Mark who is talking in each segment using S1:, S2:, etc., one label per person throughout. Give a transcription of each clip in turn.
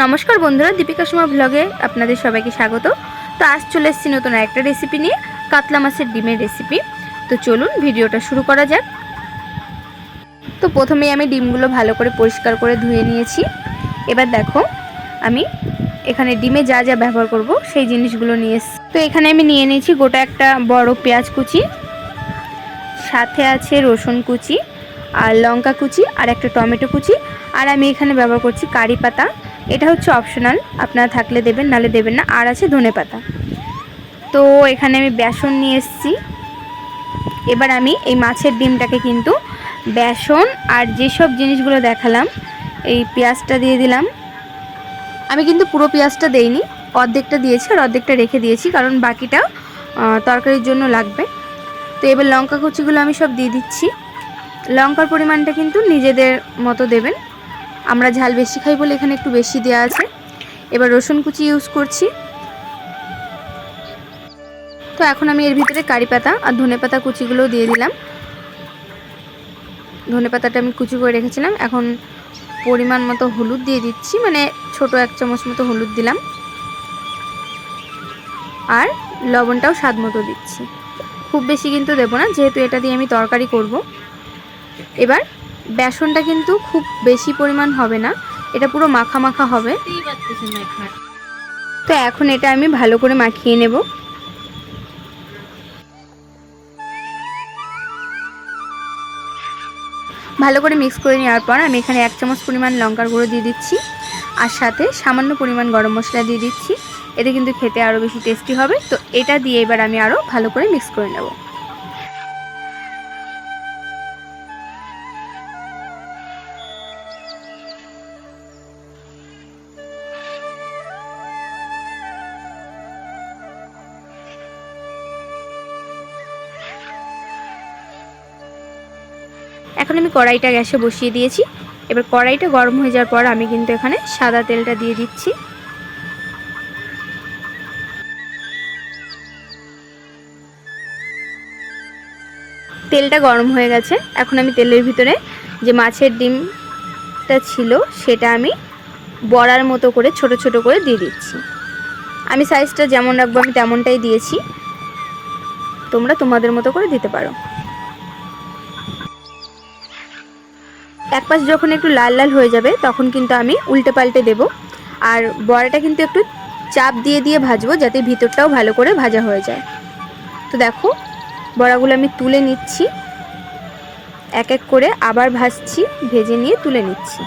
S1: নমস্কার বন্ধুরা, দীপিকা সুমা ব্লগে আপনাদের সবাইকে স্বাগত। তো আজ চলে এসেছি নতুন একটা রেসিপি নিয়ে, কাতলা মাছের ডিমের রেসিপি তো চলুন ভিডিওটা শুরু করা যাক। তো প্রথমেই আমি ডিমগুলো ভালো করে পরিষ্কার করে ধুয়ে নিয়েছি। এবার দেখো, আমি এখানে ডিমে যা যা ব্যবহার করব, সেই জিনিসগুলো নিয়ে এসেছি। তো এখানে আমি নিয়ে নিয়েছি গোটা একটা বড় পেঁয়াজ কুচি, সাথে আছে রসুন কুচি আর লঙ্কা কুচি আর একটা টমেটো কুচি। আর আমি এখানে ব্যবহার করছি কারি পাতা। এটা হচ্ছে অপশনাল আপনারা থাকলে দেবেন নালে দেবেন না। আর আছে ধনে পাতা। তো এখানে আমি বেসন নিয়ে এসেছি। এবার আমি এই মাছের ডিমটাকে কিন্তু বেসন আর যেসব জিনিসগুলো দেখালাম, এই পেঁয়াজটা দিয়ে দিলাম। আমি কিন্তু পুরো পেঁয়াজটা দেইনি, অর্ধেকটা দিয়েছি আর অর্ধেকটা রেখে দিয়েছি, কারণ বাকিটা তরকারির জন্য লাগবে। তো এবার লঙ্কা কুচিগুলো আমি সব দিয়ে দিচ্ছি। লঙ্কার পরিমাণটা কিন্তু নিজেদের মতো দেবেন। আমরা ঝাল বেশি খাই বলে এখানে একটু বেশি দেওয়া আছে। এবার রসুন কুচি ইউজ করছি। তো এখন আমি এর ভিতরে কারি পাতা আর ধনে পাতা কুচিগুলোও দিয়ে দিলাম। ধনে পাতাটা আমি কুচি করে রেখেছিলাম। এখন পরিমাণ মতো হলুদ দিয়ে দিচ্ছি। মানে ছোট এক চামচ মতো হলুদ দিলাম। আর লবণটাও স্বাদ মতো দিচ্ছি। খুব বেশি কিন্তু দেবো না, যেহেতু এটা দিয়ে আমি তরকারি করব। এবার বেসনটা কিন্তু খুব বেশি পরিমাণ হবে না এটা পুরো মাখা মাখা হবে। তো এখন এটা আমি ভালো করে মাখিয়ে নেব। ভালো করে মিক্স করে নেওয়ার পর আমি এখানে এক চামচ পরিমাণ লঙ্কার গুঁড়ো দিয়ে দিচ্ছি আর সাথে সামান্য পরিমাণ গরম মশলা দিয়ে দিচ্ছি এতে কিন্তু খেতে আরও বেশি টেস্টি হবে। তো এটা দিয়ে এবার আমি আরও ভালো করে মিক্স করে নেব। এখন আমি কড়াইটা গ্যাসে বসিয়ে দিয়েছি। এবার কড়াইটা গরম হয়ে যাওয়ার পর আমি কিন্তু এখানে সাদা তেলটা দিয়ে দিচ্ছি। তেলটা গরম হয়ে গেছে। এখন আমি তেলের ভিতরে যে মাছের ডিমটা ছিল, সেটা আমি বড়ার মতো করে ছোট ছোট করে দিয়ে দিচ্ছি। আমি সাইজটা যেমন রাখব, আমি তেমনটাই দিয়েছি। তোমরা তোমাদের মতো করে দিতে পারো। এক পাশ যখন একটু লাল লাল হয়ে যাবে, তখন কিন্তু আমি উল্টে পাল্টে দেব। আর বড়াটা কিন্তু একটু চাপ দিয়ে দিয়ে ভাজবো, যাতে ভিতরটাও ভালো করে ভাজা হয়ে যায়। তো দেখো, বড়াগুলো আমি তুলে নিচ্ছি। এক এক করে আবার ভাজছি, ভেজে নিয়ে তুলে নিচ্ছি।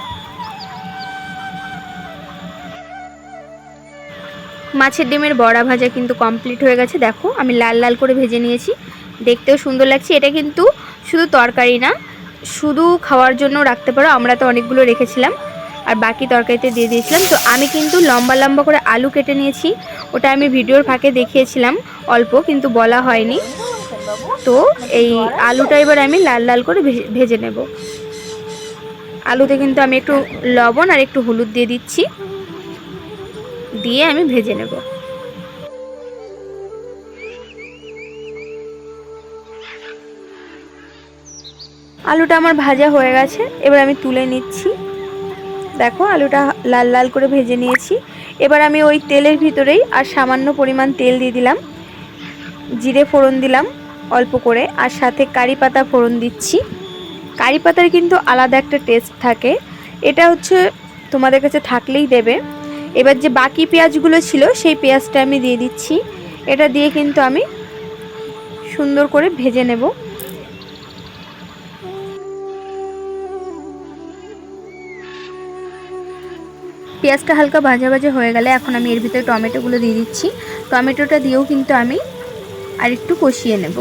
S1: মাছের ডিমের বড়া ভাজা কিন্তু কমপ্লিট হয়ে গেছে। দেখো, আমি লাল লাল করে ভেজে নিয়েছি। দেখতেও সুন্দর লাগছে। এটা কিন্তু শুধু তরকারি না শুধু খাওয়ার জন্য রাখতে পারো, আমরা তো অনেকগুলো রেখেছিলাম। আর বাকি তরকারিতে দিয়ে দিয়েছিলাম। তো আমি কিন্তু লম্বা লম্বা করে আলু কেটে নিয়েছি। ওটা আমি ভিডিওর ফাঁকে দেখিয়েছিলাম, অল্প, কিন্তু বলা হয়নি। তো এই আলুটা এবার আমি লাল লাল করে ভেজে- নেব। আলুতে কিন্তু আমি একটু লবণ আর একটু হলুদ দিয়ে দিচ্ছি। দিয়ে আমি ভেজে নেব। আলুটা আমার ভাজা হয়ে গেছে, এবার আমি তুলে নিচ্ছি। দেখো, আলুটা লাল লাল করে ভেজে নিয়েছি। এবার আমি ওই তেলের ভিতরেই আর সামান্য পরিমাণ তেল দিয়ে দিলাম। জিরে ফোড়ন দিলাম অল্প করে, আর সাথে কারি পাতা ফোড়ন দিচ্ছি। কারি পাতার কিন্তু আলাদা একটা টেস্ট থাকে। এটা হচ্ছে তোমাদের কাছে থাকলেই দেবে। এবার যে বাকি পেঁয়াজগুলো ছিল, সেই পেঁয়াজটা আমি দিয়ে দিচ্ছি। এটা দিয়ে কিন্তু আমি সুন্দর করে ভেজে নেব। পেঁয়াজটা হালকা ভাজা ভাজা হয়ে গেলে এখন আমি এর ভিতরে টমেটোগুলো দিয়ে দিচ্ছি। টমেটোটা দিয়েও কিন্তু আমি আর একটু কষিয়ে নেব।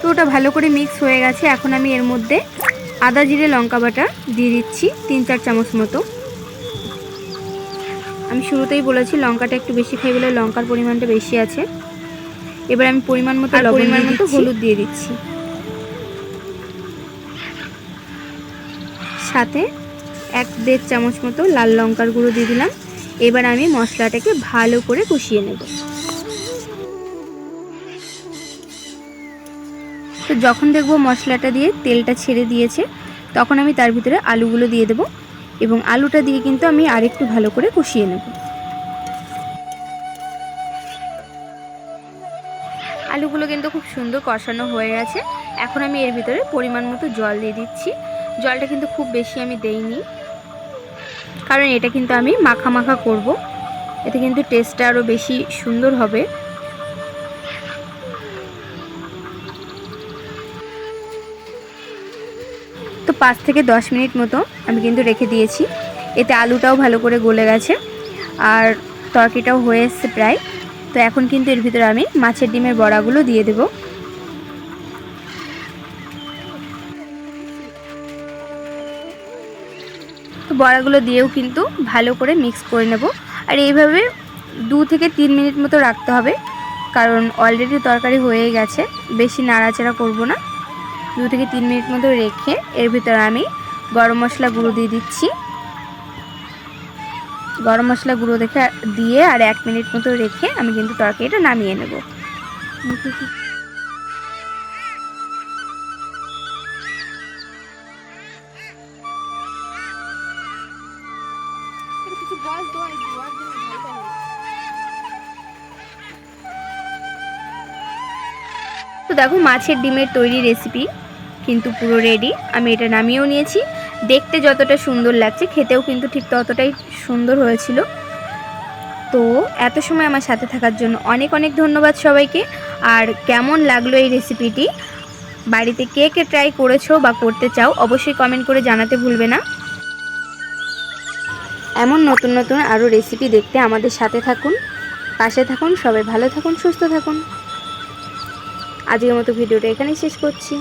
S1: তো ওটা ভালো করে মিক্স হয়ে গেছে। এখন আমি এর মধ্যে আদা, জিরে, লঙ্কা বাটা দিয়ে দিচ্ছি তিন, চার চামচ মতো। আমি শুরুতেই বলেছি লঙ্কাটা একটু বেশি খাই বলে লঙ্কার পরিমাণটা বেশি আছে। এবার আমি পরিমাণ মতো
S2: পরিমাণ মতো
S1: হলুদ দিয়ে দিচ্ছি। সাথে এক দেড় চামচ মতো লাল লঙ্কার গুঁড়ো দিয়ে দিলাম। এবার আমি মশলাটাকে ভালো করে কষিয়ে নেব। তো যখন দেখব মশলাটা দিয়ে তেলটা ছেড়ে দিয়েছে তখন আমি তার ভিতরে আলুগুলো দিয়ে দেবো এবং আলুটা দিয়ে কিন্তু আমি আরেকটু ভালো করে কষিয়ে নেব। আলুগুলো কিন্তু খুব সুন্দর কষানো হয়ে গেছে। এখন আমি এর ভিতরে পরিমাণ মতো জল দিয়ে দিচ্ছি। জলটা কিন্তু খুব বেশি আমি দেইনি। কারণ এটা কিন্তু আমি মাখা মাখা করব। এতে কিন্তু টেস্টটা আরও বেশি সুন্দর হবে। তো পাঁচ থেকে দশ মিনিট মতো আমি কিন্তু রেখে দিয়েছি। এতে আলুটাও ভালো করে গলে গেছে। আর তরকিটাও হয়ে এসছে প্রায়। তো এখন কিন্তু এর ভিতরে আমি মাছের ডিমের বড়াগুলো দিয়ে দেব। তো বড়াগুলো দিয়েও কিন্তু ভালো করে মিক্স করে নেব। আর এইভাবে দু থেকে তিন মিনিট মতো রাখতে হবে, কারণ অলরেডি তরকারি হয়ে গেছে, বেশি নাড়াচাড়া করব না। দু থেকে তিন মিনিট মতো রেখে এর ভিতরে আমি গরম মশলা গুঁড়ো দিয়ে দিচ্ছি। গরম মশলা গুঁড়ো দেখে দিয়ে আর এক মিনিট মতো রেখে আমি কিন্তু তরকারিটা নামিয়ে নেব। তো দেখো মাছের ডিমের তৈরি রেসিপি কিন্তু পুরো রেডি আমি এটা নামিয়েও নিয়েছি। দেখতে যতটা সুন্দর লাগছে, খেতেও কিন্তু ঠিক ততটাই সুন্দর হয়েছিল। তো এত সময় আমার সাথে থাকার জন্য অনেক অনেক ধন্যবাদ সবাইকে। আর কেমন লাগল এই রেসিপিটি বাড়িতে কে কে ট্রাই করেছ বা করতে চাও, অবশ্যই কমেন্ট করে জানাতে ভুলবে না। এমন নতুন নতুন আরও রেসিপি দেখতে আমাদের সাথে থাকুন। পাশে থাকুন, সবাই ভালো থাকুন, সুস্থ থাকুন। আজকের মতো ভিডিওটা এখানেই শেষ করছি।